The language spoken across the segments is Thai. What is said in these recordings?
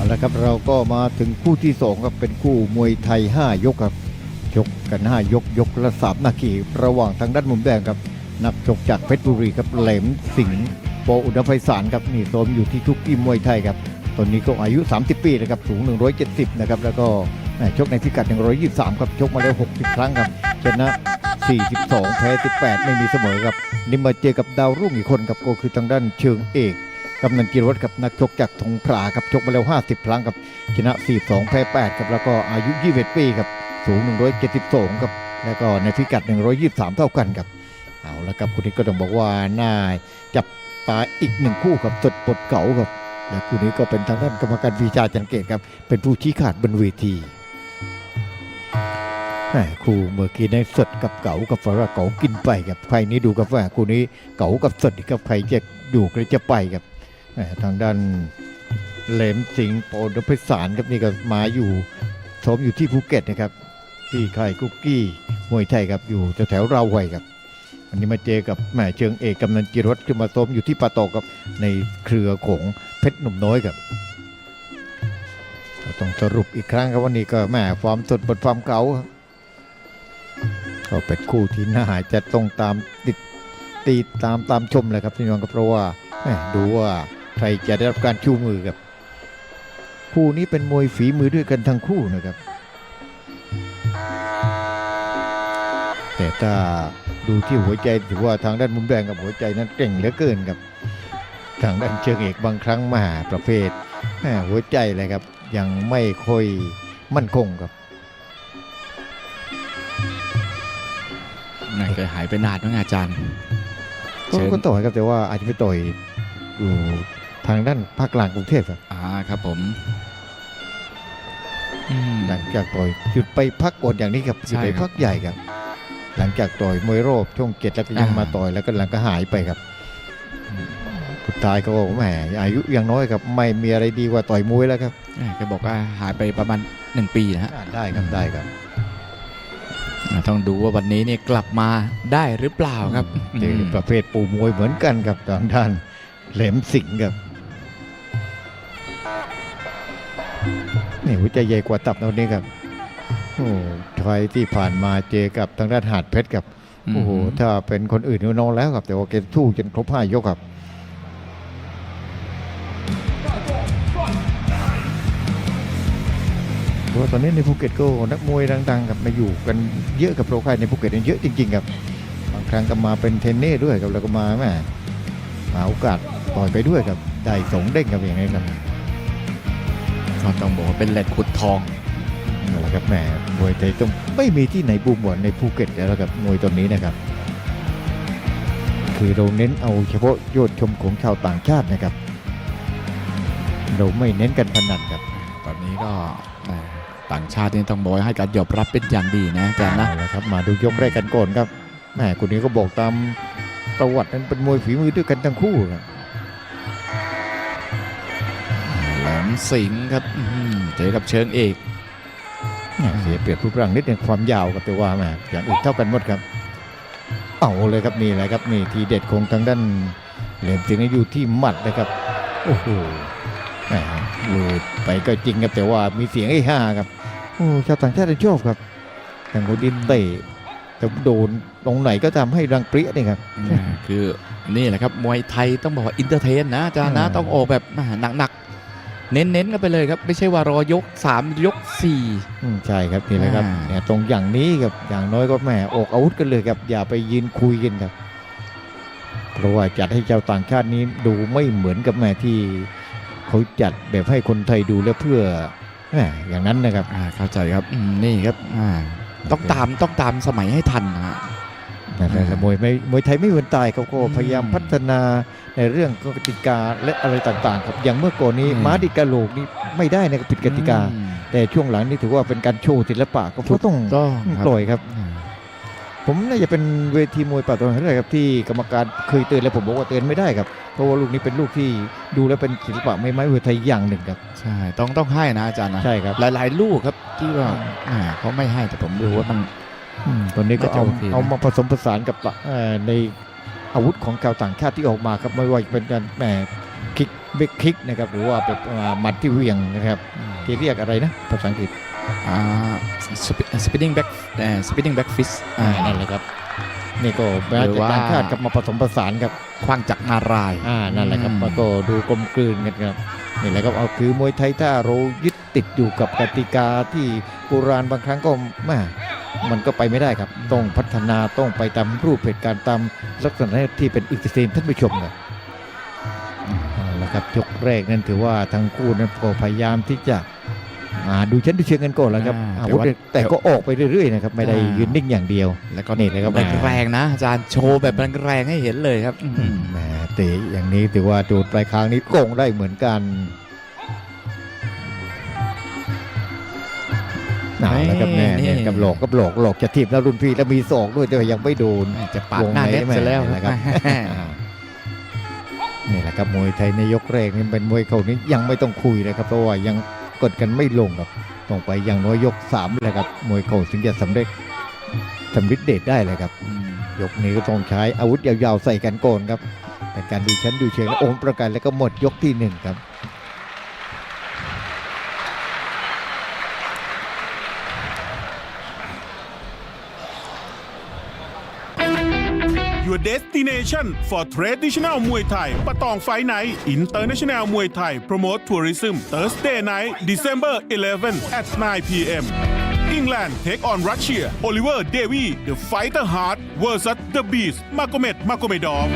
เอาละครับเราก็มาถึงคู่ที่สองครับเป็นคู่มวยไทย 5 ยกครับชกกัน 5 ยกยกละสามนาทีระหว่างทางด้านมุมแดงครับ นักชกจากเพชรบุรีครับแหลมสิงห์โปอุดมไพศาลครับนี่โซมอยู่ที่ทุกทีมวยไทยครับตอนนี้ก็อายุ 30 ปีนะครับสูง 170 นะครับแล้วก็ชกในพิกัด 123 ครับชกมาแล้ว 60 ครั้งครับชนะ 42 แพ้ 18 ไม่มีเสมอครับนี่มาเจอกับดาวรุ่งอีกคนครับก็คือทางด้านเชิงเอก กำนันกิรวัตรกับนักชกจากทงพราครับชกมาแล้ว 50 ครั้งครับชนะ 42 แพ้ 8 ครับแล้วก็อายุ 21 ปีครับสูง 172 ครับแล้วก็ในพิกัด 123 เท่ากันครับเอาละครับคู่นี้ก็ต้องบอกว่าน่าจับตาอีกหนึ่งคู่กับสดปลดเก๋าครับและคู่นี้ก็เป็นทางด้านกรรมการวิชาจันเกตครับเป็นผู้ชี้ขาดบนเวทีคู่เมื่อกี้ในสดกับเก๋ากับฝรั่งเก๋ากินไปครับใครนี้ดูครับว่าคู่นี้เก๋ากับสดนี่ครับใครจะอยู่ใครจะไปครับ ทางด้านเหลมสิงห์โปรดพิสารครับนี่ก็มาอยู่ชมอยู่ที่ภูเก็ตนะครับที่ค่ายกุ๊กกี้มวยไทยครับอยู่แถวๆเราไวยครับอันนี้มาเจอกับแม่เชิงเอกกำนันจิรวัตรขึ้นมาชมอยู่ที่ปาโตกครับในเครือของเพชรหนุ่มน้อยครับต้องสรุปอีกครั้งครับว่านี่ก็แม่ฟอร์มสดบทฟอร์มเก่าก็เป็นคู่ที่น่าจะต้องตามติดตีตามตามชมเลยครับพี่น้องครับเพราะว่าดูว่า ใครจะได้รับการชูมือกับ คู่นี้เป็นมวยฝีมือด้วยกันทั้งคู่นะครับ แต่ถ้าดูที่หัวใจถือว่าทางด้านมุมแดงกับหัวใจนั้นเก่งเหลือเกินครับ ทางด้านเชิงเอกบางครั้งมาประเภทแหม่หัวใจเลยครับยังไม่ค่อยมั่นคงครับนั่นเคยหายไปนานมั้งอาจารย์ก็เชิญก็ต่อยครับแต่ว่าอาจจะไปต่อยอยู่ทางด้านภาคกลางกรุงเทพครับอ่าครับผมอืมหลังจากต่อยหยุดไปพักก่อนอย่างนี้ครับหยุดไปใช่ครับพักใหญ่ครับ หลังจากต่อยมวยรอบช่วงเจ็ดแล้วก็ยังอ่ามมาต่อยแล้วก็หลังก็หายไปครับสุดท้ายก็บอกว่าแหมอายุยังน้อยครับไม่มีอะไรดีกว่าต่อยมวยแล้วครับแหม่แกบอกว่าหายไปประมาณหนึ่งปีนะฮะได้ครับได้ครับอ่าต้องดูว่าวันนี้เนี่ยกลับมาได้หรือเปล่าครับเจอประเภทปูมวยเหมือนกันครับทางด้านแหลมสิงห์ครับ นี่หัวใจใหญ่กว่าตับตอนนี้ครับโอ้ไฟที่ผ่านมาเจอกับทางด้านหาดเพชรครับโอ้โหถ้าเป็นคนอื่นก็น้องแล้วครับ แต่ว่าเกมสู้จนครบห้ายกครับเพราะว่าตอนนี้ในภูเก็ตก็นักมวยดังๆกับมาอยู่กันเยอะกับโปรไฟในภูเก็ตเนี่ยเยอะจริงๆครับบางครั้งก็มาเป็นเทรนเน่ด้วยครับแล้วก็มาแม่หาโอกาสต่อยไปด้วยครับได้สองเด้งครับอย่างนี้ครับ ก็ต้องบอกว่าเป็นเหล็กขุดทองนั่นแหละครับแหมมวยไทยต้องไม่มีที่ไหนบูมเหมือนในภูเก็ตแล้วครับมวยตัวนี้นะครับ คือเราเน้นเอาเฉพาะยอดชมของชาวต่างชาตินะครับ เราไม่เน้นกันพนันครับตอนนี้ก็แหม่ต่างชาตินี่ต้องบอกว่าให้การยอมรับเป็นอย่างดีนะอาจารย์นะเอาละครับมาดูยกแรกกันก่อนครับแหมคนนี้ก็บอกตามประวัตินั้นเป็นมวยฝีมือด้วยกันทั้งคู่ครับ มสิงห์ครับอื้อหือเจอกับเชิงเอกแหม่เสียเปรียบรูปร่างนิดนึงความยาวครับแต่ว่าแหมอย่างอื่นเท่ากันหมดครับ เอาเลยครับนี่แหละครับนี่ทีเด็ดของทางด้านเหรียญสิงห์อยู่ที่หมัดนะครับโอ้โหแหมหลุดไปก็จริงครับแต่ว่ามีเสียงไอ้ห้าครับโอ้ชาวต่างชาติชอบครับแต่คนดินเตะแต่โดนตรงไหนก็ทำให้รังเปรี้ยนี่ครับอ่าคือนี่แหละครับมวยไทยต้องบอกว่าอินเตอร์เทนนะอาจารย์นะอ่าต้องออกแบบหนักๆ เน้นๆกันไปเลยครับ ไม่ใช่ว่ารอยก 3 ยก 4 อืมใช่ครับนี่แหละครับอ่า เนี่ยตรงอย่างนี้ครับอย่างน้อยก็แหมออกอาวุธกันเลยครับ อย่าไปยืนคุยกันครับ เพราะว่าจัดให้ชาวต่างชาตินี้ดูไม่เหมือนกับแหม่ที่เขาจัดแบบให้คนไทยดูแล้วเพื่อแหมอย่างนั้นนะครับ อ่าเข้าใจครับอืมนี่ครับอ่าต้องตามต้องตามสมัยให้ทันนะฮะ แต่แต่อ่ามวยไม่มวยไทยไม่เหมือนตายเขาก็อืมพยายามพัฒนาในเรื่องกติกาและอะไรต่างๆครับอย่างเมื่อก่อนนี้อืมม้าดิกาโลกนี่ไม่ได้นะครับผิดกติกาอืมแต่ช่วงหลังนี่ถือว่าเป็นการโชว์ศิลปะก็ถูกต้องต้องครับปล่อยครับอ่าผมน่าจะเป็นเวทีมวยป่าตอนนั้นแหละครับที่กรรมการเคยเตือนแล้วผมบอกว่าเตือนไม่ได้ครับเพราะว่าลูกนี้เป็นลูกที่ดูแล้วเป็นศิลปะไม่ไม้มวยไทยอย่างหนึ่งครับใช่ต้องต้องให้นะอาจารย์นะใช่ครับหลาย ๆ ลูกครับที่ว่าอ่าเขาไม่ให้แต่ผมดูว่ามันอืม ตอนนี้ก็น่าจะเอาโอเคนะเอามาผสมผสานกับเอ่อในอาวุธของชาวต่างชาติที่ออกมาครับไม่ว่าจะเป็นการแหมคิกเบกคิกนะครับหรือว่าเป็นอ่าหมัดที่เหวี่ยงนะครับที่เรียกอะไรนะภาษาอังกฤษอ่าสปิดดิ้งแบ็กสปิดดิ้งแบ็กฟิสอ่านั่นแหละครับนี่ก็มาหรือจากว่าต่างชาติกับมาผสมผสานครับคว้างจากนารายณ์อ่านั่นแหละครับอืมมันก็ดูกลมกลืนกันครับนี่แหละครับเอาคือมวยไทยถ้าเรายึดติดอยู่กับกติกาที่โบราณบางครั้งก็แม่ มันก็ไปไม่ได้ครับ ต้องพัฒนาต้องไปตามรูปเหตุการณ์ตามลักษณะที่เป็นอีกสตรีมท่านผู้ชมครับเอาละครับยกแรกนั้นถือว่าทั้งคู่นั้นก็พยายามที่จะอ่าดูชั้นดูเชิงกันก่อนแล้วครับอ่าอาวุธเนี่ยแต่ก็ออกไปเรื่อยๆนะครับไม่ได้อ่ายืยืนนิ่งอย่างเดียว แล้วก็นี่เลยครับแรงๆนะอาจารย์โชว์แบบแรงๆให้เห็นเลยครับอืมแหมเตะอย่างนี้ถือว่าดูดปลายคางนี้โกงได้เหมือนกัน เอาแล้วครับแน่เนี่ยกับหลอกกับหลอกหลอกจะทีบแล้วรุ่นพี่แล้วมีศอกด้วยแต่ว่ายังไม่โดนจะปาดหน้าเน็ตซะแล้ววงในนะครับอ่านี่แหละครับมวยไทยในยกแรกนี่เป็นมวยเขานี้ยังไม่ต้องคุยเลยครับเพราะว่ายังกดกันไม่ลงครับต้องไปอย่างน้อยยกสามเลยครับมวยเขาถึงจะสำเร็จสำเร็จเดชได้เลยครับอืมยกนี้ก็ต้องใช้อาวุธยาวๆใส่กันก่อนครับเป็นการดูชั้นดูเชิงและองค์ประกันแล้วก็หมดยกที่หนึ่งครับ Your destination for traditional Muay Thai ปะตองไฟไนท์ International Muay Thai Promote Tourism Thursday night December 11 at 9 p.m. England take on Russia Oliver Davy the Fighter Heart vs The Beast Magomed Magomedov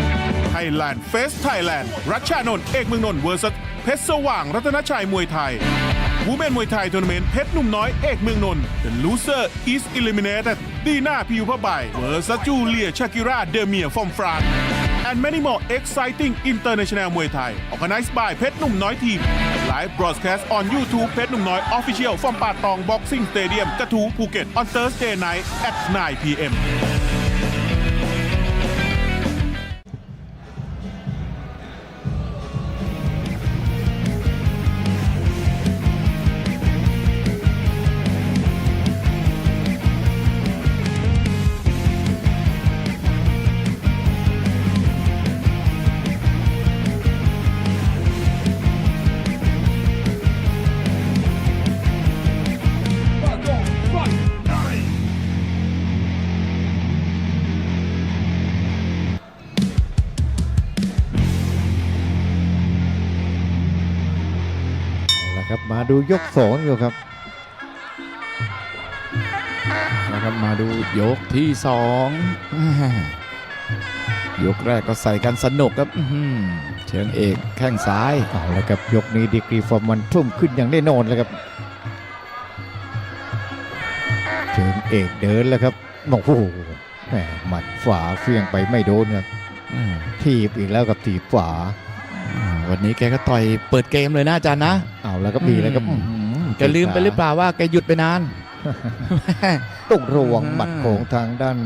Thailand Face Thailand รัชชานนท์เอกเมืองนนท์ vs เพชรสว่างรัตนชัยมวยไทย วูแมนมวยไทยทัวร์นาเมนต์เพชรหนุ่มน้อยเอกเมืองนนท์ The loser is eliminated ดีน่าพิวพระใบเวอร์ซัจูเลียชากิราเดเมียฟอมฟราน and many more exciting international มวยไทย organized by เพชรหนุ่มน้อยทีม live broadcast on YouTube เพชรหนุ่มน้อย official from ป่าตอง boxing stadium กระทูภูเก็ต on Thursday night at 9 p.m. เอาละครับมาดูยกสองอยู่ครับนะครับมาดูยกที่สองยกแรกก็ใส่กันสนุกครับเชิงเอกแข้งซ้ายเอาละครับยกนี้ดีกรีฟอร์มมันทุ่มขึ้นอย่างแน่นอนเลยครับเชิงเอกเดินแล้วครับโอ้โหแหมหมัดฝาเฟียงไปไม่โดนครับทีบอีกแล้วกับทีบฝาอ่า วันนี้แกก็ต่อยเปิดเกมเลยนะอาจารย์นะเอาแล้วก็ดีแล้วครับอืมอื้อหือแกลืมไปหรือเปล่าว่าแกหยุดไปนานต้องระวังอ่าหมัดของทางด้าน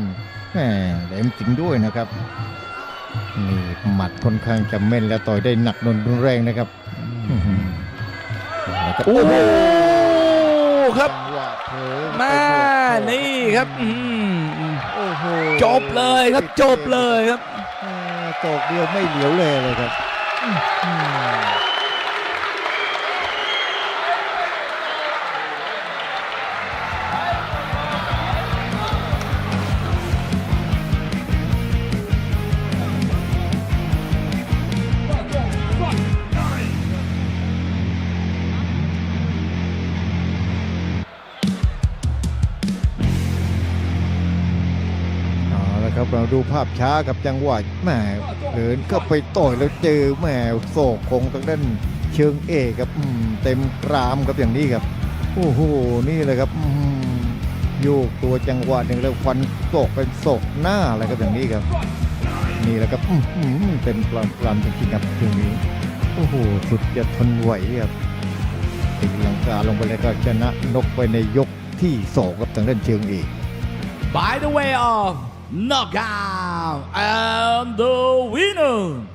แหมแหลมจริงด้วยนะครับนี่หมัดค่อนข้างจะแม่นและต่อยได้หนักนนรุนแรงนะครับอื้อหือแล้วก็โอ้โหครับจังหวะเผลอมาไปบวกนี่ครับอื้อหือโอ้โหจบเลยครับจบเลยครับเออตกเดียวไม่เหลียวเลยเลยครับ อื้ เราดูภาพช้ากับจังหวะแหมเดินก็ไปต่อยแล้วเจอแหมโศกคงทางด้านเชิงเอกครับอืมเต็มกรามครับอย่างนี้ครับโอ้โหนี่เลยครับโยกตัวจังหวะหนึ่งแล้วฟันโศกเป็นโศกหน้าอะไรครับอย่างนี้ครับ นี่แหละครับอื้อหือเต็มปลามปลามจริงๆครับตรงนี้โอ้โหสุดจะทนไหวครับตีลังกาลงไปเลยก็ชนะนกไปในยกที่สองครับทางด้านเชิงเอก by the way of knockout and the winner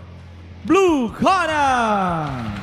blue corner